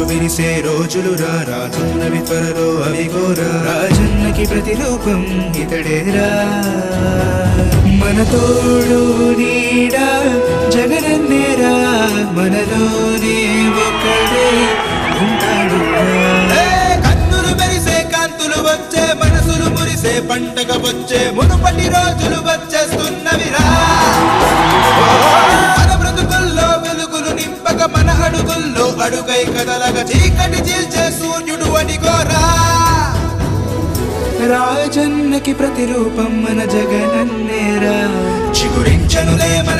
చిరునవ్వులు వినిసే రోజులు రా. రానున్నవి త్వరలో అవి గోరా. రాజన్నకి ప్రతిరూపం ఇతడేరా మన తోడు నీడా జగనన్నేరా మనలోనే ఒక్కడే ఉంటాడు కన్నులు మెరిసే కాంతులు వచ్చే మనసులు మురిసే పంటగ వచ్చే మునుపటి రోజులు వచ్చేస్తున్నవిరా మన బ్రతుకుల్లో వెలుగులు నింపక మన అడుగుల్లో అడుగై కదలగ చీకటి చీల్చే సూర్యుడు అడిగోరా రాజన్నకి ప్రతిరూపం మన జగనన్నేరా. చిగురించనులే మన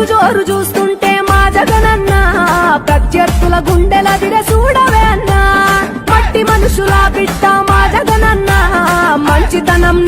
తాను జోరు చూస్తుంటే మా జగనన్న ప్రత్యర్థుల గుండెల దిర చూడవే అన్న. మట్టి మనుషుల బిడ్డ మా జగనన్న మంచితనం